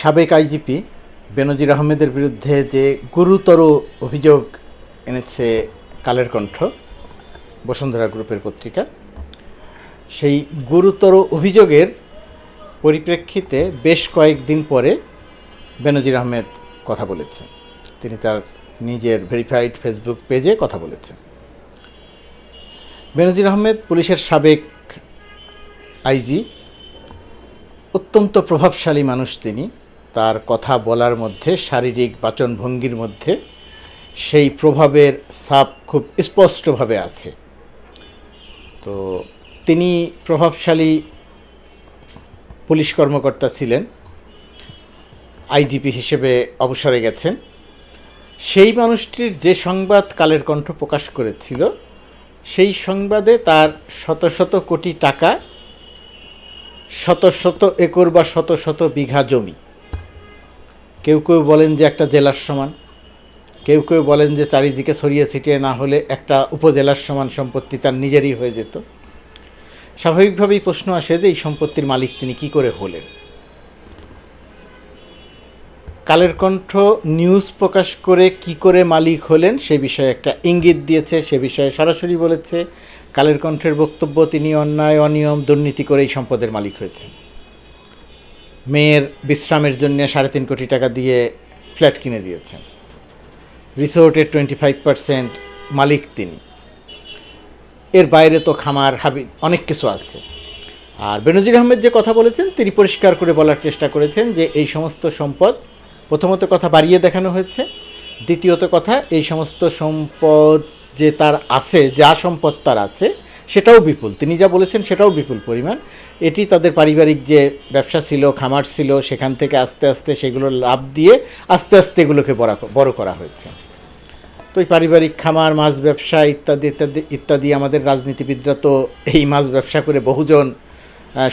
সাবেক আইজিপি বেনজির আহমেদের বিরুদ্ধে যে গুরুতর অভিযোগ এনেছে কালের কণ্ঠ বসুন্ধরা গ্রুপের পত্রিকা, সেই গুরুতর অভিযোগের পরিপ্রেক্ষিতে বেশ কয়েকদিন পরে বেনজির আহমেদ কথা বলেছেন। তিনি তার নিজের ভেরিফাইড ফেসবুক পেজে কথা বলেছেন। বেনজির আহমেদ পুলিশের সাবেক আইজি, অত্যন্ত প্রভাবশালী মানুষ তিনি। তার কথা বলার মধ্যে, শারীরিক বাচনভঙ্গির মধ্যে, সেই প্রভাবের ছাপ খুব স্পষ্টভাবে আছে। তো তিনি প্রভাবশালী পুলিশ কর্মকর্তা ছিলেন, আইজিপি হিসেবে অবসরে গেছেন। সেই মানুষটির যে সংবাদ কালের কণ্ঠ প্রকাশ করেছিল, সেই সংবাদে তার শত শত কোটি টাকা, শত শত একর বা শত শত বিঘা জমি কেউ কেউ বলেন যে একটা জেলার সমান, কেউ কেউ বলেন যে চারিদিকে ছড়িয়ে ছিটিয়ে না হলে একটা উপজেলার সমান সম্পত্তি তার নিজেরই হয়ে যেত। স্বাভাবিকভাবেই প্রশ্ন আসে যে এই সম্পত্তির মালিক তিনি কি করে হলেন? কালের কণ্ঠ নিউজ প্রকাশ করে কি করে মালিক হলেন সে বিষয়ে একটা ইঙ্গিত দিয়েছে, সে বিষয়ে সরাসরি বলেছে, কালের কণ্ঠের বক্তব্য তিনি অন্যায়, অনিয়ম, দুর্নীতি করে এই সম্পদের মালিক হয়েছেন। মেয়ের বিশ্রামের জন্য সাড়ে তিন কোটি টাকা দিয়ে ফ্ল্যাট কিনে দিয়েছেন। রিসোর্টের টোয়েন্টি ফাইভ পার্সেন্ট মালিক তিনি। এর বাইরে তো খামার হাবি অনেক কিছু আছে। আর বেনজির আহমেদ যে কথা বলেছেন, তিনি পরিষ্কার করে বলার চেষ্টা করেছেন যে এই সমস্ত সম্পদ প্রথমত কথা বাড়িয়ে দেখানো হয়েছে। দ্বিতীয়ত কথা, এই সমস্ত সম্পদ যে তার আছে, যা সম্পদ তার আছে সেটাও বিপুল। তিনি যা বলেছেন সেটাও বিপুল পরিমাণ। এটি তাদের পারিবারিক যে ব্যবসা ছিল, খামার ছিল, সেখান থেকে আস্তে আস্তে সেগুলো লাভ দিয়ে আস্তে আস্তে এগুলোকে বড় করা হয়েছে। তো এই পারিবারিক খামার, মাছ ব্যবসা ইত্যাদি ইত্যাদি ইত্যাদি আমাদের রাজনীতিবিদরা তো এই মাছ ব্যবসা করে বহুজন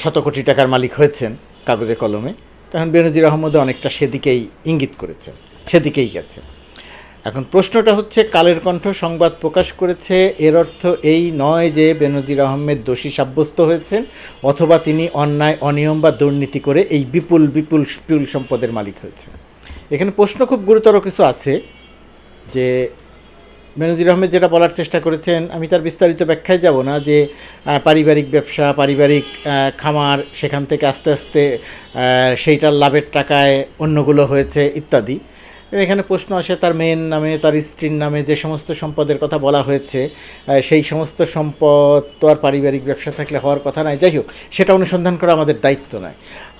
শত কোটি টাকার মালিক হয়েছেন কাগজে কলমে। তখন বেনজির আহমদও অনেকটা সেদিকেই ইঙ্গিত করেছেন, সেদিকেই গেছেন। এখন প্রশ্নটা হচ্ছে, কালের কণ্ঠ সংবাদ প্রকাশ করেছে, এর অর্থ এই নয় যে বেনজির আহমেদ দোষী সাব্যস্ত হয়েছেন অথবা তিনি অন্যায়, অনিয়ম বা দুর্নীতি করে এই বিপুল বিপুল বিপুল সম্পদের মালিক হয়েছেন। এখানে প্রশ্ন খুব গুরুতর কিছু আছে, যে বেনজির আহমেদ যেটা বলার চেষ্টা করেছেন, আমি তার বিস্তারিত ব্যাখ্যায় যাব না, যে পারিবারিক ব্যবসা, পারিবারিক খামার, সেখান থেকে আস্তে আস্তে সেইটার লাভের টাকায় অন্যগুলো হয়েছে, ইত্যাদি। এখানে প্রশ্ন আসে, তার মেয়ের নামে, তার স্ত্রীর নামে যে সমস্ত সম্পদের কথা বলা হয়েছে সেই সমস্ত সম্পদ তো আর পারিবারিক ব্যবসা থাকলে হওয়ার কথা নয় যাই হোক, সেটা অনুসন্ধান করা আমাদের দায়িত্ব নয়।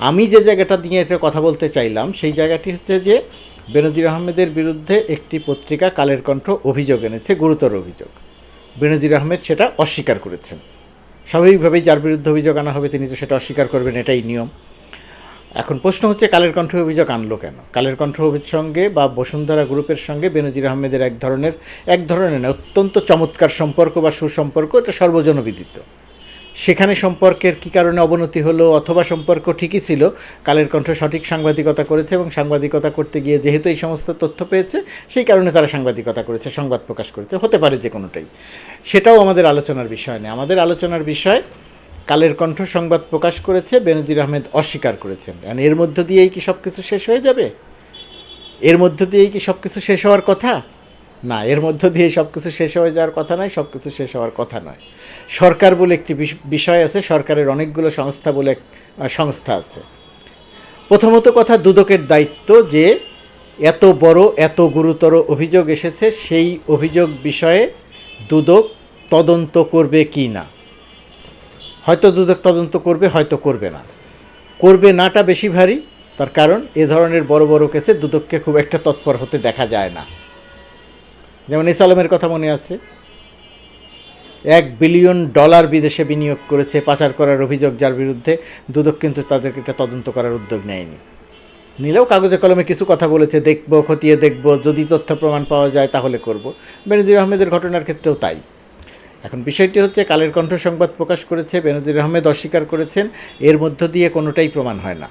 আমি যে জায়গাটা নিয়ে এটা কথা বলতে চাইলাম, সেই জায়গাটি হচ্ছে যে, বেনজির আহমেদের বিরুদ্ধে একটি পত্রিকা কালের কণ্ঠ অভিযোগ এনেছে, গুরুতর অভিযোগ। বেনজির আহমেদ সেটা অস্বীকার করেছেন। স্বাভাবিকভাবেই যার বিরুদ্ধে অভিযোগ আনা হবে, তিনি তো সেটা অস্বীকার করবেন, এটাই নিয়ম। এখন প্রশ্ন হচ্ছে কালের কণ্ঠ অভিযোগ আনলো কেন? কালের কণ্ঠ অভিযোগ সঙ্গে বা বসুন্ধরা গ্রুপের সঙ্গে বেনজির আহমেদের এক ধরনের এক ধরনের না, অত্যন্ত চমৎকার সম্পর্ক বা সুসম্পর্ক এটা সর্বজনবিদিত। সেখানে সম্পর্কের কী কারণে অবনতি হলো অথবা সম্পর্ক ঠিকই ছিল কালের কণ্ঠ সঠিক সাংবাদিকতা করেছে এবং সাংবাদিকতা করতে গিয়ে যেহেতু এই সমস্ত তথ্য পেয়েছে সেই কারণে তারা সাংবাদিকতা করেছে সংবাদ প্রকাশ করেছে হতে পারে যে কোনোটাই। সেটাও আমাদের আলোচনার বিষয় নেই আমাদের আলোচনার বিষয় কালের কণ্ঠ সংবাদ প্রকাশ করেছে, বেনজির আহমেদ অস্বীকার করেছেন। And এর মধ্য দিয়েই কি সব কিছু শেষ হয়ে যাবে? এর মধ্য দিয়েই কি সব কিছু শেষ হওয়ার কথা? না, এর মধ্য দিয়ে সব কিছু শেষ হয়ে যাওয়ার কথা নয় সব কিছু শেষ হওয়ার কথা নয়। সরকার বলে একটি বিষ- বিষয় আছে, সরকারের অনেকগুলো সংস্থা বলে সংস্থা আছে। প্রথমত কথা, দুদকের দায়িত্ব যে এত বড়, এত গুরুতর অভিযোগ এসেছে, সেই অভিযোগ বিষয়ে দুদক তদন্ত করবে কি না? হয়তো দুদক তদন্ত করবে, হয়তো করবে না। করবে নাটা বেশি ভারী, তার কারণ এ ধরনের বড় বড় কেসে দুদককে খুব একটা তৎপর হতে দেখা যায় না। যেমন এস আলমের কথা মনে আছে। এক বিলিয়ন ডলার বিদেশে বিনিয়োগ করেছে, পাচার করার অভিযোগ যার বিরুদ্ধে দুদক কিন্তু তাদেরকে এটা তদন্ত করার উদ্যোগ নেয়নি। নিলেও কাগজে কলমে কিছু কথা বলেছে, দেখব, খতিয়ে দেখব, যদি তথ্য প্রমাণ পাওয়া যায় তাহলে করব। বেনজির আহমেদের ঘটনার ক্ষেত্রেও তাই। এখন বিষয়টি হচ্ছে, কালের কণ্ঠ সংবাদ প্রকাশ করেছে, বেনজির আহমেদ অস্বীকার করেছেন, এর মধ্য দিয়ে কোনোটাই প্রমাণ হয় না।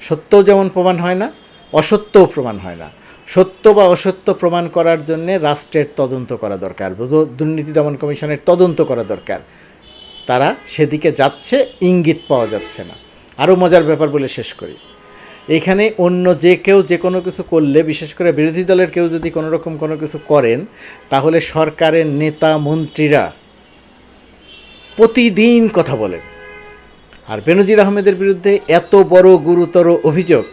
সত্যও যেমন প্রমাণ হয় না, অসত্যও প্রমাণ হয় না। সত্য বা অসত্য প্রমাণ করার জন্যে রাষ্ট্রের তদন্ত করা দরকার দুর্নীতি দমন কমিশনের তদন্ত করা দরকার। তারা সেদিকে যাচ্ছে, ইঙ্গিত পাওয়া যাচ্ছে না। আরও মজার ব্যাপার বলে শেষ করি। এখানে অন্য যে কেউ যে কোনো কিছু করলে, বিশেষ করে বিরোধী দলের কেউ যদি কোনো রকম কোনো কিছু করেন, তাহলে সরকারের নেতা মন্ত্রীরা প্রতিদিন কথা বলেন। আর বেনজির আহমেদের বিরুদ্ধে এত বড় গুরুতর অভিযোগ,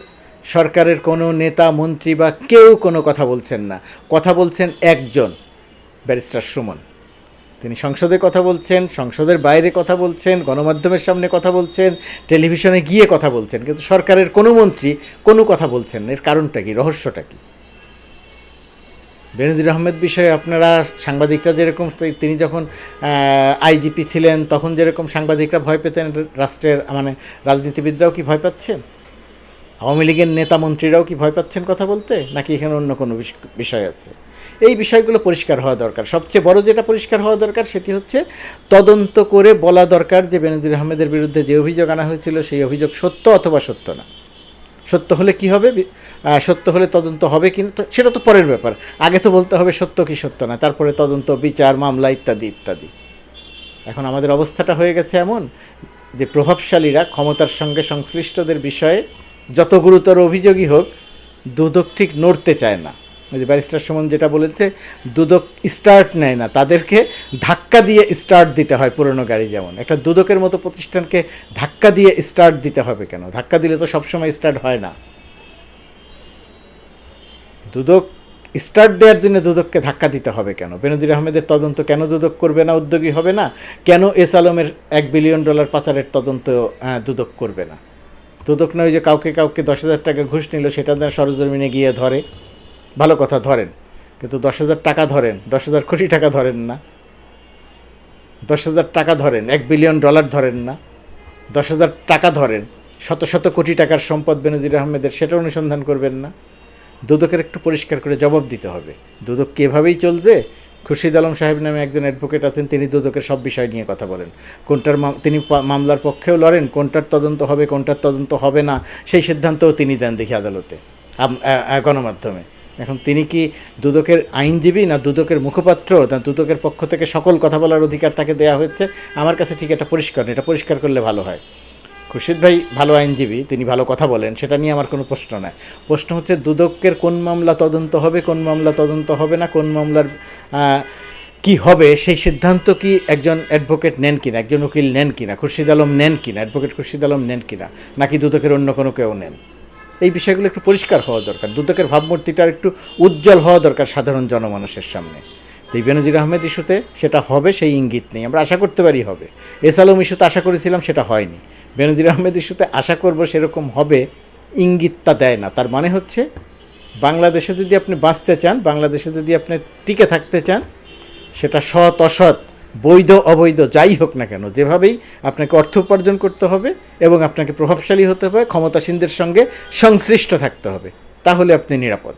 সরকারের কোনো নেতা মন্ত্রী বা কেউ কোনো কথা বলছেন না। কথা বলছেন একজন ব্যারিস্টার সুমন। তিনি সংসদে কথা বলছেন, সংসদের বাইরে কথা বলছেন, গণমাধ্যমের সামনে কথা বলছেন, টেলিভিশনে গিয়ে কথা বলছেন, কিন্তু সরকারের কোনো মন্ত্রী কোনো কথা বলছেন এর কারণটা কি? রহস্যটা কি? বেনজির আহমেদ বিষয়ে আপনারা সাংবাদিকরা যেরকম তিনি যখন আইজিপি ছিলেন, তখন যেরকম সাংবাদিকরা ভয় পেতেন, রাষ্ট্রের মানে রাজনীতিবিদরাও কি ভয় পাচ্ছেন? আওয়ামী লীগের নেতা মন্ত্রীরাও কি ভয় পাচ্ছেন কথা বলতে? নাকি এখানে অন্য কোনো বিষ- বিষয় আছে? এই বিষয়গুলো পরিষ্কার হওয়া দরকার। সবচেয়ে বড় যেটা পরিষ্কার হওয়া দরকার সেটি হচ্ছে তদন্ত করে বলা দরকার যে বেনজির আহমেদের বিরুদ্ধে যে অভিযোগ আনা হয়েছিল সেই অভিযোগ সত্য অথবা সত্য না। সত্য হলে কি হবে? সত্য হলে তদন্ত হবে কিন্তু সেটা তো পরের ব্যাপার। আগে তো বলতে হবে সত্য কি সত্য না, তারপরে তদন্ত, বিচার, মামলা ইত্যাদি ইত্যাদি। এখন আমাদের অবস্থাটা হয়ে গেছে এমন যে প্রভাবশালীরা ক্ষমতার সঙ্গে সংশ্লিষ্টদের বিষয়ে যত গুরুতর অভিযোগই হোক, দুদক ঠিক নড়তে চায় না। যে ব্যারিস্টার সুমন যেটা বলেছে, দুদক স্টার্ট নেয় না। তাদেরকে ধাক্কা দিয়ে স্টার্ট দিতে হয় পুরনো গাড়ি যেমন। একটা দুদকের মতো প্রতিষ্ঠানকে ধাক্কা দিয়ে স্টার্ট দিতে হবে কেন? ধাক্কা দিলে তো সবসময় স্টার্ট হয় না। দুদক স্টার্ট দেওয়ার জন্য দুদককে ধাক্কা দিতে হবে কেন? বেনজির আহমেদের তদন্ত কেন দুদক করবে না, উদ্যোগী হবে না? কেন এস আলমের এক বিলিয়ন ডলার পাচারের তদন্ত দুদক করবে না? দুদক নয় যে কাউকে কাউকে দশ হাজার টাকা ঘুষ নিল, সেটা যেন সরজমিনে গিয়ে ধরে। ভালো কথা, ধরেন। কিন্তু দশ হাজার টাকা ধরেন, দশ হাজার কোটি টাকা ধরেন না। দশ হাজার টাকা ধরেন, এক বিলিয়ন ডলার ধরেন না। দশ হাজার টাকা ধরেন, শত শত কোটি টাকার সম্পদ বেনজির আহমেদের, সেটা অনুসন্ধান করবেন না। দুদকের একটু পরিষ্কার করে জবাব দিতে হবে। দুদক কী এভাবেই চলবে? খুরশিদ আলম সাহেব নামে একজন অ্যাডভোকেট আছেন, তিনি দুদকের সব বিষয় নিয়ে কথা বলেন। কোনটার তিনি মামলার পক্ষেও লড়েন, কোনটার তদন্ত হবে, কোনটার তদন্ত হবে না, সেই সিদ্ধান্তও তিনি দেন দেখি আদালতে গণমাধ্যমে। এখন তিনি কি দুদকের আইনজীবী না দুদকের মুখপাত্র? না দুদকের পক্ষ থেকে সকল কথা বলার অধিকার তাকে দেওয়া হয়েছে? আমার কাছে ঠিক এটা পরিষ্কার এটা পরিষ্কার করলে ভালো হয়। খুরশিদ ভাই ভালো আইনজীবী, তিনি ভালো কথা বলেন, সেটা নিয়ে আমার কোনো প্রশ্ন নাই। প্রশ্ন হচ্ছে দুদকের কোন মামলা তদন্ত হবে, কোন মামলা তদন্ত হবে না, কোন মামলার কি হবে, সেই সিদ্ধান্ত কি একজন অ্যাডভোকেট নেন কিনা, একজন উকিল নেন কিনা, খুরশিদ আলম নেন কিনা অ্যাডভোকেট খুরশিদ আলম নেন কিনা, নাকি দুদকের অন্য কোনো কেউ নেন? এই বিষয়গুলো একটু পরিষ্কার হওয়া দরকার, দুদকের ভাবমূর্তিটা একটু উজ্জ্বল হওয়া দরকার সাধারণ জনমানুষের সামনে। তো এই বেনজির আহমেদ ইস্যুতে সেটা হবে, সেই ইঙ্গিত নেই, আমরা আশা করতে পারি হবে। এস আলম ইস্যুতে আশা করেছিলাম সেটা হয়নি। বেনজির আহমেদ ইস্যুতে আশা করব সেরকম হবে, ইঙ্গিতটা দেয় না। তার মানে হচ্ছে, বাংলাদেশে যদি আপনি বাঁচতে চান, বাংলাদেশে যদি আপনি টিকে থাকতে চান, সেটা সৎ অসৎ, বৈধ অবৈধ, যাই হোক না কেন, যেভাবেই আপনাকে অর্থ উপার্জন করতে হবে এবং আপনাকে প্রভাবশালী হতে হবে, ক্ষমতাসীনদের সঙ্গে সংশ্লিষ্ট থাকতে হবে, তাহলে আপনি নিরাপদ।